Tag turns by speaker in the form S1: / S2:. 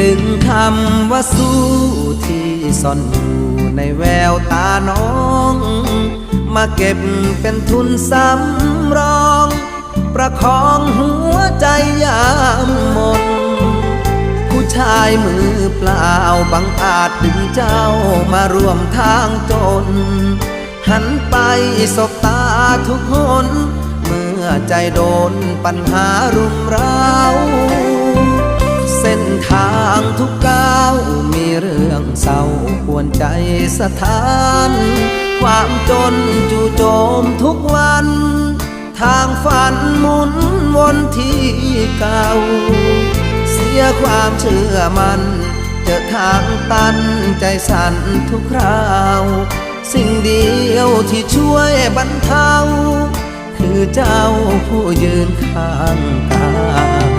S1: ดึงคำว่าสู้ที่ซ่อนอยู่ในแววตาน้อง มาเก็บเป็นทุนสำรอง ประคองหัวใจยามหมน ผู้ชายมือเปล่าบังอาจดึงเจ้ามาร่วมทางจน หันไปสบตาทุกหนเมื่อใจโดนปัญหารุมเร้าเส้นทา ทุกก้าวมีเรื่องเศร้าปวนใจสถาน ความจนจู่โจมทุกวัน ทางฝันหมุนวนที่เก่า เสียความเชื่อมัน เจอทางตันใจสั่นทุกคราว สิ่งเดียวที่ช่วยบรรเทา คือเจ้าผู้ยืนข้างกาย